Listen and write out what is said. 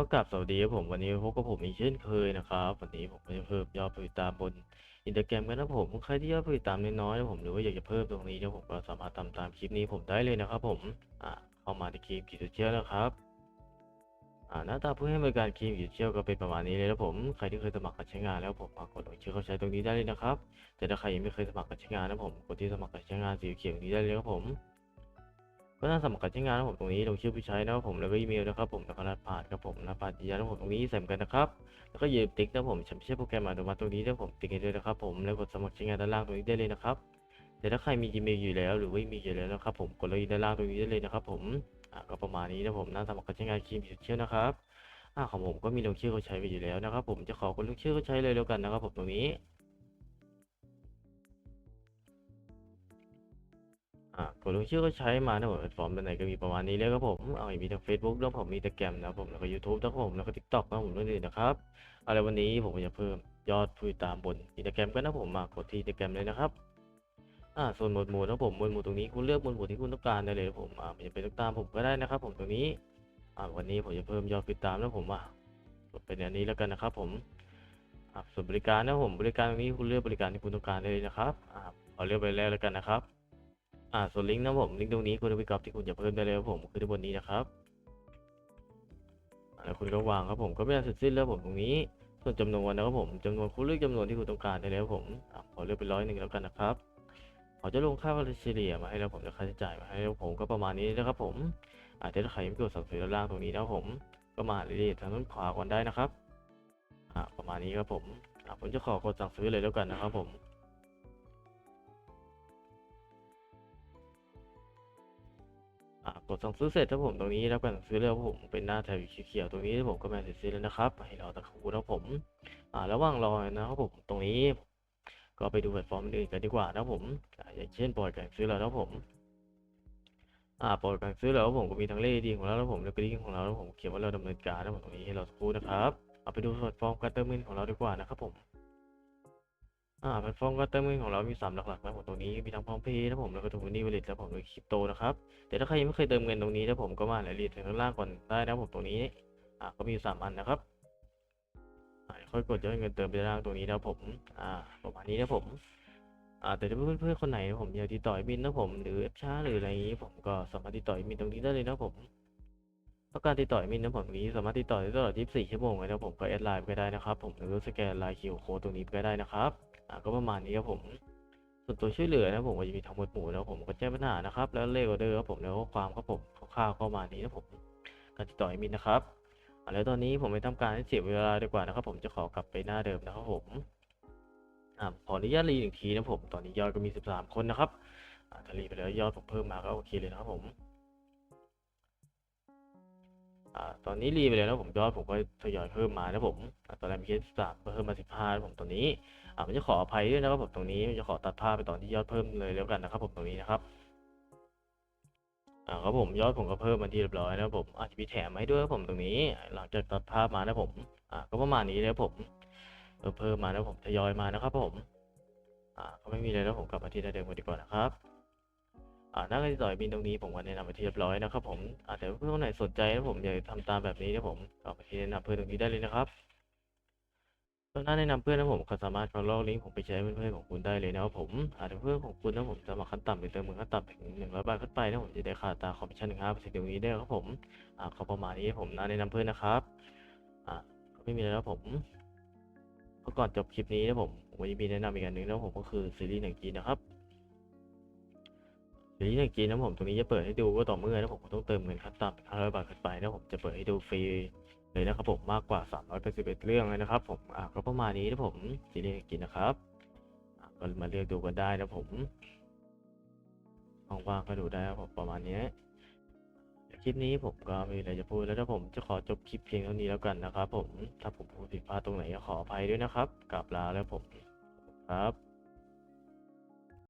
ก็กลับสวัสดีครับผมวันนี้พบกับผมอีกเช่นเคยนะครับวันนี้ผมจะเพิ่มยอดผู้ติดตามบนอินสตาแกรมกันนะผมใครที่ยอดผู้ติดตามน้อยๆนะผมหรือว่าอยากจะเพิ่มตรงนี้นะผมก็สามารถทำตามคลิปนี้ผมได้เลยนะครับผมอ่าเข้ามาในคลิปกิจเชียลนะครับอ่าหน้าตาผู้ให้บริการคลิปกิจเชียลก็เป็นประมาณนี้เลยนะผมใครที่เคยสมัครการใช้งานแล้วผมมากดลงชื่อเข้าใช้ตรงนี้ได้เลยนะครับแต่ถ้าใครยังไม่เคยสมัครการใช้งานนะผมกดที่สมัครการใช้งานสีเขียวนี้ได้เลยครับผม ก็น่าสมัครการใช้งานนะผมตรงนี้ลงชื่อผู้ใช้นะครับผมแล้วก็อีเมลนะครับผมแล้วก็รหัสผ่านครับผมรหัสผ่านยืนยันนะผมตรงนี้ใส่เหมือนกันนะครับแล้วก็อย่าลืมติ๊กนะผมฉันไม่ใช่โปรแกรมอัตโนมัติตรงนี้นะผมติ๊กให้ด้วยนะครับผมแล้วกดสมัครใช้งานด้านล่างตรงนี้ได้เลยนะครับแต่ถ้าใครมี Gmail อยู่แล้วหรือว่ามีอยู่แล้วนะครับผมกดเลยด้านล่างตรงนี้ได้เลยนะครับผมอ่าก็ประมาณนี้นะผมน่าสมัครการใช้งานครีมเชี่ยวนะครับอ่าของผมก็มีลงชื่อเขาใช้ไปอยู่แล้วนะครับผมจะขอกดลงชื่อเขาใช้เลยแล้วกันนะครับผมตรงนี้ อ่ากดลงชื่อก็ใช้มานะผมแพลตฟอร์มตัวไหนก็มีประมาณนี้เลยครับผมเอามีทั้ง Facebook แล้วผมมีแต่แกรมนะผมแล้วก็ YouTube นะผมแล้วก็ TikTok นะครับผมด้วยนะครับอาละวันนี้ผมจะเพิ่มยอดผู้ติดตามบนอินสตาแกรมกันนะผมมากดที่อินสตาแกรมเลยนะครับอ่าส่วนหมวดหมู่นะผมหมวดหมู่ตรงนี้คุณเลือกหมวดหมู่ที่คุณต้องการได้เลยครับผมอ่ามันจะเป็นต้องตามผมก็ได้นะครับ ผมตรงนี้อ่าวันนี้ผมจะเพิ่มยอดผู้ติดตามนะผมอะกดเป็นอันนี้แล้วกันนะครับ ผมอ่าส่วนบริการนะผมบริการตรงนี้คุณเลือกบริการที่คุณต้องการได้เลยนะครับอ่าเอาเลือกไปแล้วแล้วกันนะครับ อ่าส่วนลิงก์นะผมลิงก์ตรงนี้คุณเอาไปกรอบที่คุณจะเพิ่มได้เลยครับผมคือที่บนนี้นะครับแล้วคุณก็วางครับผมก็ไม่ได้เสร็จสิ้นแล้วผมตรงนี้ ส่วนจำนวนนะครับผมจำนวนคุณเลือกจำนวนที่คุณต้องการได้แล้วผมขอเลือกเป็นร้อยหนึ่งแล้วกันนะครับเขาจะลงค่าเฉลี่ยมาให้แล้วผมจะค่าใช้จ่ายมาให้แล้วผมก็ประมาณนี้นะครับผมอาจจะถ้าใครไม่กดสั่งซื้อด้านล่างตรงนี้นะผมก็มาเรื่อยๆทางด้านขวาก่อนได้นะครับอ่าประมาณนี้ครับผมอ่าผมจะขอกดสั่งซื้อเลยแล้วกันนะครับผม ดสั่งซื้อเสร็จครับผมตรงนี้รับการสั่งซื้อแล้วผมเป็นหน้าแถบสีเขียวตรงนี้ผมก็มนเสร็จสิ้นแล้วนะครับให้รอตะครู่นะผมอ่าระหว่างรอนะครับผมตรงนี้ ก็ไปดูแพลตฟอร์มอื่นกันดีกว่านะผมอย่างเช่นปล่อยการซื้อแล้วนะผมอ่าปล่อยการซื้อแล้วผมก็มีทั้งเลขดีของเราแล้วผมแล้วก็ลิงก์ของเราแล้วผมเขียนว่าเราดำเนินการนะผมตรงนี้ให้เราสักครู่นะครับเอาไปดูแพลตฟอร์มการเติมเงินของเราดีกว่านะครับผม อ่าแพลตฟอร์มการเติมเงินของเรามีสามหลักๆนะผมตรงนี้มีทั้งพร้อมเพย์นะผมแล้วก็ทูนี่วอลเล็ตแล้วผมด้วยคริปโตนะครับแต่ถ้าใครยังไม่เคยเติมเงินตรงนี้นะผมก็มารายละเอีดทางด้านล่างก่อนได้นะผมตรงนี้อ่าก็มีอยู่สามอันนะครับอ่าค่อยกดยอดเงินเติมไปด้านล่างตรงนี้นะผมอ่าประมาณนี้นะผมอ่าแต่ถ้าเพื่อนเพื่อนๆคนไหนนะผมอยากติดต่ออดมินนะผมหรือแอปช้าหรืออะไรอย่างนี้ผมก็สามารถติดต่ออดมินตรงนี้ได้เลยนะผมเพราะการติดต่ออดมินนะผมตรงนี้สามารถติดต่อได้ตลอด 24 ชั่วโมงเลยนะผมก็แอดไลน์ไปได้นะครับ ผมหรือสแกนไลน์คิวโค้ดตรงนี้ไปได้นะครับ ก็ประมาณนี้ครับผม ส่วนตัวช่วยเหลือนะผมก็จะมีทั้งหมดหมู่แล้วผมก็แจ้งปัญหานะครับ แล้วเลขออเดอร์ครับผมแล้วก็ความครับผมคร่าวๆก็ประมาณนี้นะผมการติดต่อมินนะครับแล้วตอนนี้ผมไม่ทำการให้เสียเวลาดีกว่านะครับ ผมจะขอกลับไปหน้าเดิมนะครับผมอขออนุญาตรีหนึ่งทีนะผม ตอนนี้ยอดก็มี 13 คนนะครับถ้ารีไปแล้วยอดผมเพิ่มมาก็โอเคเลยนะครับผม อ่าตอนนี้รีไปแล้วนะผมยอดผมก็ทยอยเพิ่มมานะผมตอนแรกมีแค่สามเพิ่มมาสิบห้าผมตอนนี้อ่าผมจะขออภัยด้วยนะครับผมตรงนี้มันจะขอตัดภาพไปตอนที่ยอดเพิ่มเลยแล้วกันนะครับผมตรงนี้นะครับอ่าครับผมยอดผมก็เพิ่มมาที่เรียบร้อยนะครับผมอาจจะมีแถมให้ด้วยครับผมตรงนี้ หลังจากตัดภาพมานะผมอ่าก็ประมาณนี้นะครับผมเพิ่มเพิ่มมานะผมทยอยมานะครับผมอ่าก็ไม่มีอะไรแล้วผมกลับมาที่เดิมกันดีกว่านะครับ อ่าหน้าการติดต่อบินตรงนี้ผมก็แนะนำไปที่เรียบร้อยนะครับผมอ่าแต่เพื่อนคนไหนสนใจนะผมอยากทำตามแบบนี้นะผมก็ไปที่แนะนำเพื่อนตรงนี้ได้เลยนะครับตอนหน้าแนะนำเพื่อนนะผมก็สามารถเอาลอกลิงก์ผมไปแชร์ให้เพื่อนๆของคุณได้เลยนะครับผมอ่าแต่เพื่อนของคุณนะผมสมัครขั้นต่ำหรือเติมเงินขั้นต่ำถึงหนึ่งร้อยบาทขึ้นไปนะผมจะได้ค่าตาคอมมิชชั่นหนึ่งห้าเปอร์เซ็นต์ตรงนี้ได้ครับผมอ่าก็ประมาณนี้ผมน่าแนะนำเพื่อนนะครับอ่าก็ไม่มีแล้วผมเพราะก่อนจบคลิปนี้นะผมผมก็จะมีแนะนำอีกอันหนึ่งนะผมก็คือซีรีส์หนังจีนนะครับ ดี๋ยวนี้อย่างจีนนะผมตรงนี้จะเปิดให้ดูก็ต่อเมื่อนะผมต้องเติมเงินขั้นต่ำห้าร้อยบาทขึ้นไปนะผมจะเปิดให้ดูฟรีเลยนะครับผมมากกว่าสามร้อยเป็นสิบเอ็ดเรื่องเลยนะครับ ผมอะก็ประมาณนี้นะผมซีรีส์อย่างจีนนะครับก็มาเลือกดูกันได้นะผมว่างๆก็ดูได้ครับผมประมาณนี้คลิปนี้ผมก็ไม่มีอะไรจะพูดแล้วนะผมจะขอจบคลิปเพียงเท่านี้แล้วกันนะครับผมถ้าผมพูดผิดพลาดตรงไหนก็ขออภัยด้วยนะครับกลับลาแล้วผมครับ